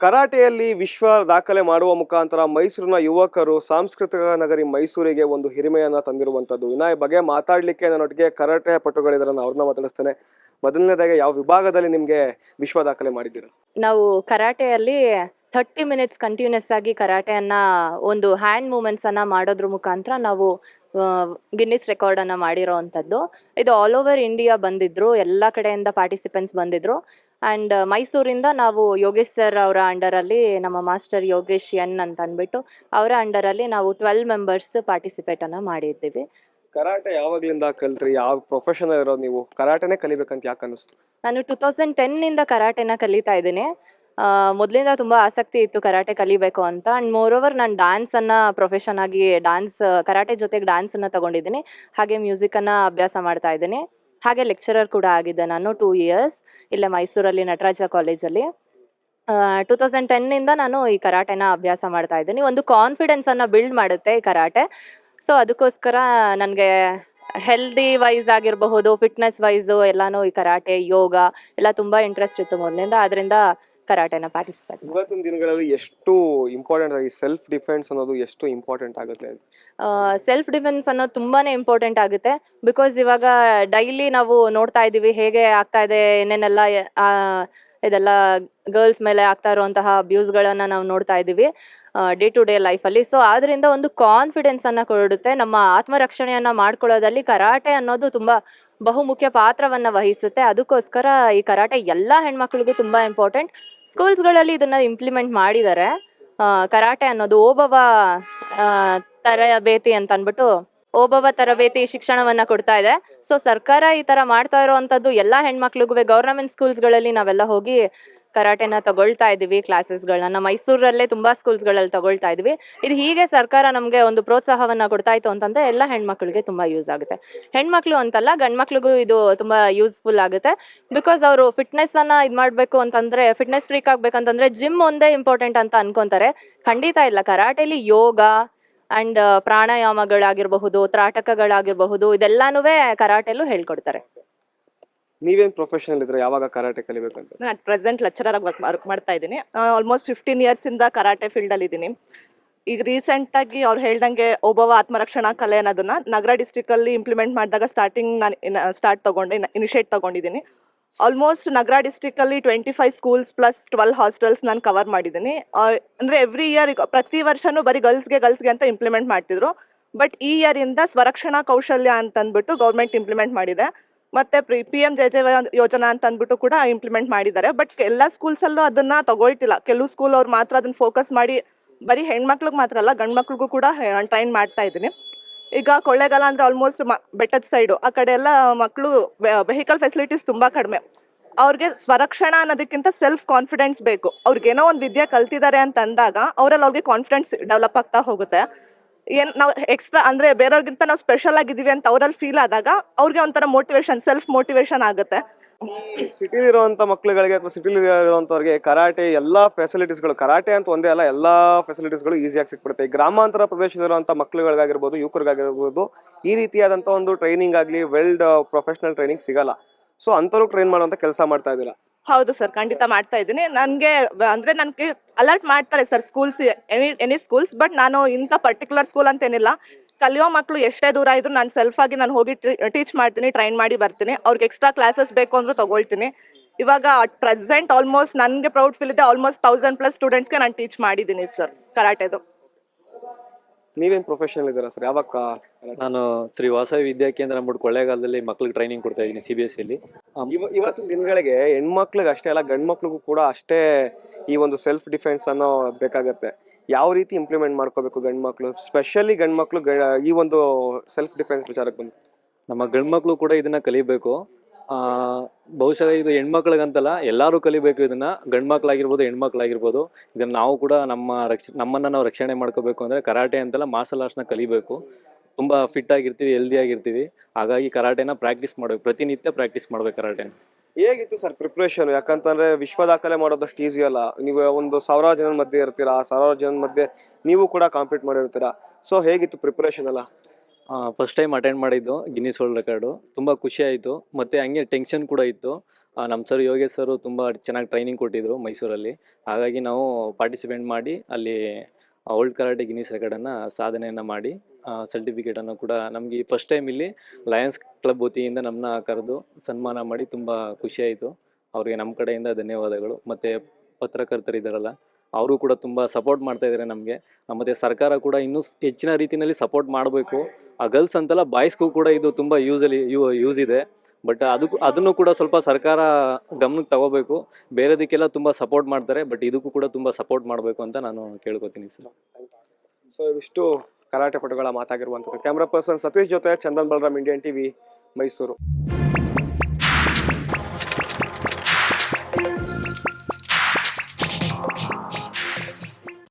ಕರಾಟೆಯಲ್ಲಿ ವಿಶ್ವ ದಾಖಲೆ ಮಾಡುವ ಮುಖಾಂತರ ಮೈಸೂರಿನ ಯುವಕರು ಸಾಂಸ್ಕೃತಿಕ ನಗರಿ ಮೈಸೂರಿಗೆ ಒಂದು ಹಿರಿಮೆಯನ್ನ ತಂದಿರುವಂತದ್ದು ಇನ್ನ ಈ ಬಗ್ಗೆ ಮಾತಾಡ್ಲಿಕ್ಕೆ ನನ್ನೊಟ್ಟಿಗೆ ಕರಾಟೆ ಪಟುಗಳಿದ್ದಾರೆ ನಾನು ಅವ್ರನ್ನ ಮಾತಾಡಿಸ್ತೇನೆ. ಮೊದಲನೇದಾಗಿ ಯಾವ ವಿಭಾಗದಲ್ಲಿ ನಿಮ್ಗೆ ವಿಶ್ವ ದಾಖಲೆ ಮಾಡಿದ್ದೀರಾ? ನಾವು ಕರಾಟೆಯಲ್ಲಿ ಥರ್ಟಿ ಮಿನಿಟ್ಸ್ ಕಂಟಿನ್ಯೂಸ್ ಆಗಿ ಕರಾಟೆಯನ್ನ ಒಂದು ಹ್ಯಾಂಡ್ ಮೂಮೆಂಟ್ಸ್ ಅನ್ನ ಮಾಡೋದ್ರ ಮುಖಾಂತರ ನಾವು ಗಿನ್ನಿಸ್ ರೆಕಾರ್ಡ್ ಅನ್ನ ಮಾಡಿರೋ ಅಂಥದ್ದು ಇದು ಆಲ್ ಓವರ್ ಇಂಡಿಯಾ ಬಂದಿದ್ರು, ಎಲ್ಲ ಕಡೆಯಿಂದ ಪಾರ್ಟಿಸಿಪೆಂಟ್ಸ್ ಬಂದಿದ್ರು. ಅಂಡ್ ಮೈಸೂರಿಂದ ನಾವು ಯೋಗೇಶ್ ಸರ್ ಅವರ ಅಂಡರಲ್ಲಿ ನಮ್ಮ ಮಾಸ್ಟರ್ ಯೋಗೇಶ್ ಎನ್ ಅಂತ ಅಂದ್ಬಿಟ್ಟು ಅವರ ಅಂಡರಲ್ಲಿ ನಾವು ಟ್ವೆಲ್ ಮೆಂಬರ್ಸ್ ಪಾರ್ಟಿಸಿಪೇಟ್ ಅನ್ನ ಮಾಡಿದ್ದೀವಿ. ಕರಾಟೆ ಯಾವಾಗ್ಲಿಂದ ಕಲ್ತ್ರಿ? ಯಾವ ಪ್ರೊಫೆಷನ್ ಇರೋದು ನೀವು? ಕರಾಟೆನೇ ಕಲಿಬೇಕಂತ ಯಾಕೆ ಅನಿಸ್ತು ನಾನು ಟೂ ತೌಸಂಡ್ ಟೆನ್ನಿಂದ ಕರಾಟೆನ ಕಲಿತಾ ಇದ್ದೀನಿ. ಮೊದಲಿಂದ ತುಂಬ ಆಸಕ್ತಿ ಇತ್ತು ಕರಾಟೆ ಕಲಿಬೇಕು ಅಂತ. ಆ್ಯಂಡ್ ಮೋರ್ ಓವರ್ ನಾನು ಡ್ಯಾನ್ಸನ್ನು ಪ್ರೊಫೆಷನ್ ಆಗಿ ಡ್ಯಾನ್ಸ್ ಕರಾಟೆ ಜೊತೆಗೆ ಡ್ಯಾನ್ಸನ್ನು ತಗೊಂಡಿದ್ದೀನಿ. ಹಾಗೆ ಮ್ಯೂಸಿಕನ್ನು ಅಭ್ಯಾಸ ಮಾಡ್ತಾ ಇದ್ದೀನಿ. ಹಾಗೆ ಲೆಕ್ಚರರ್ ಕೂಡ ಆಗಿದ್ದೆ ನಾನು ಟೂ ಇಯರ್ಸ್ ಇಲ್ಲೇ ಮೈಸೂರಲ್ಲಿ, ನಟರಾಜ ಕಾಲೇಜಲ್ಲಿ ಟೂ ತೌಸಂಡ್ ಟೆನ್ನಿಂದ ನಾನು ಈ ಕರಾಟೆನ ಅಭ್ಯಾಸ ಮಾಡ್ತಾ ಇದ್ದೀನಿ ಒಂದು ಕಾನ್ಫಿಡೆನ್ಸನ್ನು ಬಿಲ್ಡ್ ಮಾಡುತ್ತೆ ಈ ಕರಾಟೆ. ಸೊ ಅದಕ್ಕೋಸ್ಕರ ನನಗೆ ಹೆಲ್ದಿ ವೈಸ್ ಆಗಿರಬಹುದು ಫಿಟ್ನೆಸ್ ವೈಸು ಎಲ್ಲಾನು ಈ ಕರಾಟೆ, ಯೋಗ ಎಲ್ಲ ತುಂಬ ಇಂಟ್ರೆಸ್ಟ್ ಇತ್ತು ಮೊದಲಿಂದ. ಅದರಿಂದ ಕರಾಟೆನ ಪಾರ್ಟಿಸಿಪೇಟ್ ಇವತ್ತಿನ ದಿನಗಳಲ್ಲಿ ಎಷ್ಟು ಇಂಪಾರ್ಟೆಂಟ್ ಆಗಿ ಸೆಲ್ಫ್ ಡಿಫೆನ್ಸ್ ಅನ್ನೋದು ಎಷ್ಟು ಇಂಪಾರ್ಟೆಂಟ್ ಆಗುತ್ತೆ? ಸೆಲ್ಫ್ ಡಿಫೆನ್ಸ್ ಅನ್ನೋದು ತುಂಬಾನೇ ಇಂಪಾರ್ಟೆಂಟ್ ಆಗುತ್ತೆ. ಬಿಕಾಸ್ ಇವಾಗ ಡೈಲಿ ನಾವು ನೋಡ್ತಾ ಇದ್ದೀವಿ ಹೇಗೆ ಆಗ್ತಾ ಇದೆ ಏನೇನೆಲ್ಲ ಇದೆಲ್ಲ ಗರ್ಲ್ಸ್ ಮೇಲೆ ಆಗ್ತಾ ಇರುವಂತಹ ಅಬ್ಯೂಸ್ಗಳನ್ನು ನಾವು ನೋಡ್ತಾ ಇದ್ದೀವಿ ಡೇ ಟು ಡೇ ಲೈಫಲ್ಲಿ ಸೊ ಆದ್ರಿಂದ ಒಂದು ಕಾನ್ಫಿಡೆನ್ಸ್ ಅನ್ನ ಕೊಡುತ್ತೆ. ನಮ್ಮ ಆತ್ಮರಕ್ಷಣೆಯನ್ನ ಮಾಡ್ಕೊಳ್ಳೋದಲ್ಲಿ ಕರಾಟೆ ಅನ್ನೋದು ತುಂಬಾ ಬಹುಮುಖ್ಯ ಪಾತ್ರವನ್ನ ವಹಿಸುತ್ತೆ. ಅದಕ್ಕೋಸ್ಕರ ಈ ಕರಾಟೆ ಎಲ್ಲ ಹೆಣ್ಮಕ್ಳಿಗೂ ತುಂಬಾ ಇಂಪಾರ್ಟೆಂಟ್ ಸ್ಕೂಲ್ಸ್ಗಳಲ್ಲಿ ಇದನ್ನ ಇಂಪ್ಲಿಮೆಂಟ್ ಮಾಡಿದ್ದಾರೆ ಕರಾಟೆ ಅನ್ನೋದು ಓಬವ ತರಬೇತಿ ಅಂತ ಅಂದ್ಬಿಟ್ಟು ಓಬವ್ವ ತರಬೇತಿ ಶಿಕ್ಷಣವನ್ನ ಕೊಡ್ತಾ ಇದೆ. ಸೊ ಸರ್ಕಾರ ಈ ತರ ಮಾಡ್ತಾ ಇರುವಂತದ್ದು ಎಲ್ಲಾ ಹೆಣ್ಮಕ್ಳಿಗೂ ಸ್ಕೂಲ್ಸ್ ಸ್ಕೂಲ್ಸ್ಗಳಲ್ಲಿ ನಾವೆಲ್ಲ ಹೋಗಿ ಕರಾಟೆನ ತಗೊಳ್ತಾ ಇದೀವಿ ಕ್ಲಾಸಸ್ಗಳನ್ನ ಮೈಸೂರಲ್ಲೇ ತುಂಬಾ ಸ್ಕೂಲ್ಸ್ಗಳಲ್ಲಿ ತಗೊಳ್ತಾ ಇದೀವಿ ಇದು ಹೀಗೆ ಸರ್ಕಾರ ನಮಗೆ ಒಂದು ಪ್ರೋತ್ಸಾಹವನ್ನ ಕೊಡ್ತಾ ಇತ್ತು ಅಂತಂದ್ರೆ ಎಲ್ಲ ಹೆಣ್ಮಕ್ಳಿಗೆ ತುಂಬಾ ಯೂಸ್ ಆಗುತ್ತೆ. ಹೆಣ್ಮಕ್ಳು ಅಂತಲ್ಲ, ಗಂಡ್ಮಕ್ಳಿಗೂ ಇದು ತುಂಬಾ ಯೂಸ್ಫುಲ್ ಆಗುತ್ತೆ. ಬಿಕಾಸ್ ಅವರು ಫಿಟ್ನೆಸ್ ಅನ್ನ ಇದು ಮಾಡ್ಬೇಕು ಅಂತಂದ್ರೆ ಫಿಟ್ನೆಸ್ ಫ್ರೀಕ್ ಆಗ್ಬೇಕಂತಂದ್ರೆ ಜಿಮ್ ಒಂದೇ ಇಂಪಾರ್ಟೆಂಟ್ ಅಂತ ಅನ್ಕೊಂತಾರೆ. ಖಂಡಿತ ಇಲ್ಲ. ಕರಾಟೆಲಿ ಯೋಗ ಅಂಡ್ ಪ್ರಾಣಾಯಾಮಗಳಾಗಿರಬಹುದು, ತ್ರಾಟಕಗಳಾಗಿರಬಹುದು ಇದೆಲ್ಲಾನು ಕರಾಟೆಲ್ಲೂ ಹೇಳ್ಕೊಡ್ತಾರೆ. ನೀವೇನ್ ಪ್ರೊಫೆಷನಲ್ ಇದ್ರೆ ಯಾವಾಗ ಕರಾಟೆ ಕಲಿಬೇಕಂತ ನಾನು ಅಟ್ ಪ್ರೆಸೆಂಟ್ ಲೆಕ್ಚರರ್ ಆಗಿ ವರ್ಕ್ ಮಾಡ್ತಾ ಇದ್ದೀನಿ. ಆಲ್ಮೋಸ್ಟ್ ಫಿಫ್ಟೀನ್ ಇಂದ ಕರಾಟೆ ಫೀಲ್ಡಲ್ಲಿ ಇದ್ದೀನಿ. ಈಗ ರೀಸೆಂಟಾಗಿ ಅವ್ರು ಹೇಳ್ದಂಗೆ ಒಬ್ಬವ ಆತ್ಮರಕ್ಷಣಾ ಕಲೆ ಅನ್ನೋದನ್ನ ನಗರ ಡಿಸ್ಟಿಕಲ್ಲಿ ಇಂಪ್ಲಿಮೆಂಟ್ ಮಾಡಿದಾಗ ಸ್ಟಾರ್ಟಿಂಗ್ ನಾನು ಸ್ಟಾರ್ಟ್ ತಗೊಂಡೆ ಇನಿಷಿಯೇಟ್ ತಗೊಂಡಿದ್ದೀನಿ. ಆಲ್ಮೋಸ್ಟ್ ನಗರ ಡಿಸ್ಟಿಕಲ್ಲಿ twenty five schools plus twelve hostels ನಾನು ಕವರ್ ಮಾಡಿದ್ದೀನಿ. ಅಂದ್ರೆ ಎವ್ರಿ ಇಯರ್ ಪ್ರತಿ ವರ್ಷನೂ ಬರೀ ಗರ್ಲ್ಸ್ಗೆ ಗರ್ಲ್ಸ್ಗೆ ಅಂತ ಇಂಪ್ಲಿಮೆಂಟ್ ಮಾಡ್ತಿದ್ರು. ಬಟ್ ಈ ಇಯರ್ ಇಂದ ಸ್ವರಕ್ಷಣಾ ಕೌಶಲ್ಯ ಅಂತ ಅಂದ್ಬಿಟ್ಟು ಗೌರ್ಮೆಂಟ್ ಇಂಪ್ಲಿಮೆಂಟ್ ಮಾಡಿದೆ. ಮತ್ತೆ ಪಿ ಎಂ ಜೆ ಜೆ ಯೋಜನಾ ಅಂತ ಅಂದ್ಬಿಟ್ಟು ಕೂಡ ಇಂಪ್ಲಿಮೆಂಟ್ ಮಾಡಿದ್ದಾರೆ. ಬಟ್ ಎಲ್ಲ ಸ್ಕೂಲ್ಸಲ್ಲೂ ಅದನ್ನ ತಗೊಳ್ತಿಲ್ಲ. ಕೆಲವು ಸ್ಕೂಲ್ ಅವ್ರು ಮಾತ್ರ ಅದನ್ನ ಫೋಕಸ್ ಮಾಡಿ ಬರೀ ಹೆಣ್ಮಕ್ಳಿಗೆ ಮಾತ್ರ ಅಲ್ಲ ಗಂಡು ಮಕ್ಳಿಗೂ ಕೂಡ ಟ್ರೈನ್ ಮಾಡ್ತಾ ಇದ್ದೀನಿ. ಈಗ ಕೊಳ್ಳೇಗಾಲ ಅಂದ್ರೆ ಆಲ್ಮೋಸ್ಟ್ ಬೆಟ್ಟದ ಸೈಡು ಆ ಕಡೆ ಎಲ್ಲ ಮಕ್ಕಳು ವೆಹಿಕಲ್ ಫೆಸಿಲಿಟೀಸ್ ತುಂಬಾ ಕಡಿಮೆ. ಅವ್ರಿಗೆ ಸ್ವರಕ್ಷಣ ಅನ್ನೋದಕ್ಕಿಂತ ಸೆಲ್ಫ್ ಕಾನ್ಫಿಡೆನ್ಸ್ ಬೇಕು. ಅವ್ರಿಗೇನೋ ಒಂದು ವಿದ್ಯೆ ಕಲ್ತಿದ್ದಾರೆ ಅಂತ ಅಂದಾಗ ಅವರಲ್ಲಿ ಅವ್ರಿಗೆ ಕಾನ್ಫಿಡೆನ್ಸ್ ಡೆವಲಪ್ ಆಗ್ತಾ ಹೋಗುತ್ತೆ. ಏನ್ ನಾವು ಎಕ್ಸ್ಟ್ರಾ ಅಂದ್ರೆ ಬೇರೆಯವ್ರಿಗಿಂತ ನಾವು ಸ್ಪೆಷಲ್ ಆಗಿದ್ದೀವಿ ಅಂತ ಅವರಲ್ಲಿ ಫೀಲ್ ಆದಾಗ ಅವ್ರಿಗೆ ಒಂಥರ ಮೋಟಿವೇಶನ್ ಸೆಲ್ಫ್ ಮೋಟಿವೇಶನ್ ಆಗುತ್ತೆ. ಸಿಟಿಲಿ ಇರುವಂತ ಮಕ್ಳುಗಳಿಗೆ ಅಥವಾ ಸಿಟಿಲಿ ಇರುವಂತವ್ರಿಗೆ ಕರಾಟೆ ಎಲ್ಲಾ ಫೆಸಿಲಿಟೀಸ್ಗಳು ಕರಾಟೆ ಅಂತ ಒಂದೇ ಅಲ್ಲ, ಎಲ್ಲಾ ಫೆಸಿಲಿಟೀಸ್ಗಳು ಈಸಿಯಾಗಿ ಸಿಕ್ಬಿಡುತ್ತೆ. ಗ್ರಾಮಾಂತರ ಪ್ರದೇಶದಲ್ಲಿರುವಂತ ಮಕ್ಳುಗಳಿಗಾಗಿರ್ಬೋದು, ಯುವಕರಿಗಾಗಿರ್ಬೋದು, ಈ ರೀತಿಯಾದಂತ ಒಂದು ಟ್ರೈನಿಂಗ್ ಆಗಲಿ ವೆಲ್ಡ್ ಪ್ರೊಫೆಷನಲ್ ಟ್ರೈನಿಂಗ್ ಸಿಗಲ್ಲ. ಸೊ ಅಂತರೂ ಟ್ರೈನ್ ಮಾಡುವಂತ ಕೆಲಸ ಮಾಡ್ತಾ ಇದ್ದೀರಾ ಹೌದು ಸರ್, ಖಂಡಿತ ಮಾಡ್ತಾ ಇದ್ದೀನಿ. ನನಗೆ ಅಂದ್ರೆ ನನಗೆ ಅಲರ್ಟ್ ಮಾಡ್ತಾರೆ sir schools any any schools but ನಾನು ಇಂಥ ಪರ್ಟಿಕ್ಯುಲರ್ ಸ್ಕೂಲ್ ಅಂತೇನಿಲ್ಲ ಕಲಿಯೋ ಮಕ್ಕಳು ಎಷ್ಟೇ ದೂರ ಇದ್ರು ನಾನು ಸೆಲ್ಫ್ ಆಗಿ ನಾನು ಹೋಗಿ ಟೀಚ್ ಮಾಡ್ತೀನಿ ಟ್ರೈನ್ ಮಾಡಿ ಬರ್ತೀನಿ. ಅವ್ರಿಗೆ ಎಕ್ಸ್ಟ್ರಾ ಕ್ಲಾಸಸ್ ಬೇಕು ಅಂದ್ರೂ ತಗೊಳ್ತೀನಿ. ಇವಾಗ ಪ್ರೆಸೆಂಟ್ ಆಲ್ಮೋಸ್ಟ್ ನನಗೆ ಪ್ರೌಡ್ ಫೀಲ್ ಇದೆ ಆಲ್ಮೋಸ್ಟ್ ತೌಸಂಡ್ ಪ್ಲಸ್ ಸ್ಟೂಡೆಂಟ್ಸ್ಗೆ ನಾನು ಟೀಚ್ ಮಾಡಿದ್ದೀನಿ ಸರ್, ಕರಾಟೆದು. ನೀವೇನ್ ಪ್ರೊಫೆಷನಲ್ ಇದ್ದೀರಾ ಸರ್ ಯಾವಾಗ? ನಾನು ಶ್ರೀ ವಾಸವಿ ವಿದ್ಯಾ ಕೇಂದ್ರ ಅಂದ್ಬಿಟ್ಟು ಕೊಳ್ಳೇಗಾಲದಲ್ಲಿ ಮಕ್ಳಿಗೆ ಟ್ರೈನಿಂಗ್ ಕೊಡ್ತಾ ಇದ್ದೀನಿ ಸಿ ಬಿ ಎಸ್ ಸಿಲಿ ಇವ- ಇವತ್ತಿನ ದಿನಗಳಿಗೆ ಹೆಣ್ಮಕ್ಳಿಗೆ ಅಷ್ಟೇ ಅಲ್ಲ ಗಂಡ್ ಮಕ್ಳಿಗೂ ಕೂಡ ಅಷ್ಟೇ ಈ ಒಂದು ಸೆಲ್ಫ್ ಡಿಫೆನ್ಸ್ ಅನ್ನೋ ಬೇಕಾಗತ್ತೆ. ಯಾವ ರೀತಿ ಇಂಪ್ಲಿಮೆಂಟ್ ಮಾಡ್ಕೋಬೇಕು ಗಂಡ್ ಮಕ್ಳು ಸ್ಪೆಷಲಿ ಗಂಡ್ ಮಕ್ಳು ಗ- ಈ ಒಂದು ಸೆಲ್ಫ್ ಡಿಫೆನ್ಸ್ ವಿಚಾರಕ್ಕೆ ಬಂದು ನಮ್ಮ ಗಂಡ್ಮಕ್ಳು ಕೂಡ ಇದನ್ನ ಕಲಿಬೇಕು. ಬಹುಶಃ ಇದು ಹೆಣ್ಮಕ್ಳಿಗಂತಲ್ಲ, ಎಲ್ಲರೂ ಕಲಿಬೇಕು ಇದನ್ನ. ಗಂಡ್ಮಕ್ಳಾಗಿರ್ಬೋದು ಹೆಣ್ಮಕ್ಳಾಗಿರ್ಬೋದು ಇದನ್ನ ನಾವು ಕೂಡ ನಮ್ಮ ರಕ್ಷ, ನಮ್ಮನ್ನ ನಾವು ರಕ್ಷಣೆ ಮಾಡ್ಕೋಬೇಕು ಅಂದ್ರೆ ಕರಾಟೆ ಅಂತೆಲ್ಲ ಮಾರ್ಷಲ್ ಆರ್ಟ್ಸ್ನ ಕಲಿಬೇಕು. ತುಂಬಾ ಫಿಟ್ ಆಗಿರ್ತೀವಿ ಹೆಲ್ದಿ ಆಗಿರ್ತೀವಿ. ಹಾಗಾಗಿ ಕರಾಟೆನ ಪ್ರಾಕ್ಟೀಸ್ ಮಾಡ್ಬೇಕು. ಪ್ರತಿನಿತ್ಯ ಪ್ರಾಕ್ಟೀಸ್ ಮಾಡ್ಬೇಕು ಕರಾಟೆನ. ಹೇಗಿತ್ತು ಸರ್ ಪ್ರಿಪ್ರೇಷನ್ ಯಾಕಂತಂದ್ರೆ ವಿಶ್ವ ದಾಖಲೆ ಮಾಡೋದಷ್ಟು ಈಸಿ ಅಲ್ಲ. ನೀವು ಒಂದು ಸಾವಿರಾರು ಜನ ಮಧ್ಯೆ ಇರ್ತೀರಾ? ಆ ಸಾವಿರಾರು ಜನ ಮಧ್ಯೆ ನೀವು ಕೂಡ ಕಾಂಪೀಟ್ ಮಾಡಿರ್ತೀರಾ? ಸೊ ಹೇಗಿತ್ತು ಪ್ರಿಪ್ರೇಷನ್ ಎಲ್ಲ? ಫಸ್ಟ್ ಟೈಮ್ ಅಟೆಂಡ್ ಮಾಡಿದ್ದು ಗಿನ್ನಿಸ್ ವರ್ಲ್ಡ್ ರೆಕಾರ್ಡು ತುಂಬ ಖುಷಿ ಆಯಿತು. ಮತ್ತು ಹಂಗೆ ಟೆನ್ಷನ್ ಕೂಡ ಇತ್ತು. ನಮ್ಮ ಸರ್ ಯೋಗೇಶ್ ಸರು ತುಂಬ ಚೆನ್ನಾಗಿ ಟ್ರೈನಿಂಗ್ ಕೊಟ್ಟಿದ್ದರು ಮೈಸೂರಲ್ಲಿ. ಹಾಗಾಗಿ ನಾವು ಪಾರ್ಟಿಸಿಪೇಟ್ ಮಾಡಿ ಅಲ್ಲಿ ಓಲ್ಡ್ ಕರಾಟೆ ಗಿನ್ನಿಸ್ ರೆಕಾರ್ಡನ್ನು ಸಾಧನೆಯನ್ನು ಮಾಡಿ ಸರ್ಟಿಫಿಕೇಟನ್ನು ಕೂಡ ನಮಗೆ ಫಸ್ಟ್ ಟೈಮ್ ಇಲ್ಲಿ ಲಯನ್ಸ್ ಕ್ಲಬ್ ವತಿಯಿಂದ ನಮ್ಮನ್ನ ಕರೆದು ಸನ್ಮಾನ ಮಾಡಿ ತುಂಬ ಖುಷಿಯಾಯಿತು ಅವರಿಗೆ ನಮ್ಮ ಕಡೆಯಿಂದ ಧನ್ಯವಾದಗಳು. ಮತ್ತು ಪತ್ರಕರ್ತರಿದ್ದಾರಲ್ಲ ಅವರು ಕೂಡ ತುಂಬ ಸಪೋರ್ಟ್ ಮಾಡ್ತಾ ಇದ್ದಾರೆ ನಮಗೆ. ಮತ್ತು ಸರ್ಕಾರ ಕೂಡ ಇನ್ನೂ ಹೆಚ್ಚಿನ ರೀತಿಯಲ್ಲಿ ಸಪೋರ್ಟ್ ಮಾಡಬೇಕು. ಆ ಗರ್ಲ್ಸ್ ಅಂತಲ್ಲ ಬಾಯ್ಸ್ಗೂ ಕೂಡ ಇದು ತುಂಬ ಯೂಸಲಿ ಯೂ ಯೂಸ್ ಇದೆ. ಬಟ್ ಅದಕ್ಕೂ ಅದನ್ನು ಕೂಡ ಸ್ವಲ್ಪ ಸರ್ಕಾರ ಗಮನಕ್ಕೆ ತಗೋಬೇಕು. ಬೇರೆದಕ್ಕೆಲ್ಲ ತುಂಬ ಸಪೋರ್ಟ್ ಮಾಡ್ತಾರೆ ಬಟ್ ಇದಕ್ಕೂ ಕೂಡ ತುಂಬ ಸಪೋರ್ಟ್ ಮಾಡಬೇಕು ಅಂತ ನಾನು ಕೇಳ್ಕೊತೀನಿ ಸರ್. ಸೊ ಇವಿಷ್ಟು ಕರಾಟೆ ಪಟುಗಳ ಮಾತಾಗಿರುವಂಥದ್ದು. ಕ್ಯಾಮ್ರಾ ಪರ್ಸನ್ ಸತೀಶ್ ಜೊತೆ ಚಂದನ್ ಬಲರಾಮ್ ಇಂಡಿಯನ್ ಟಿವಿ ಮೈಸೂರು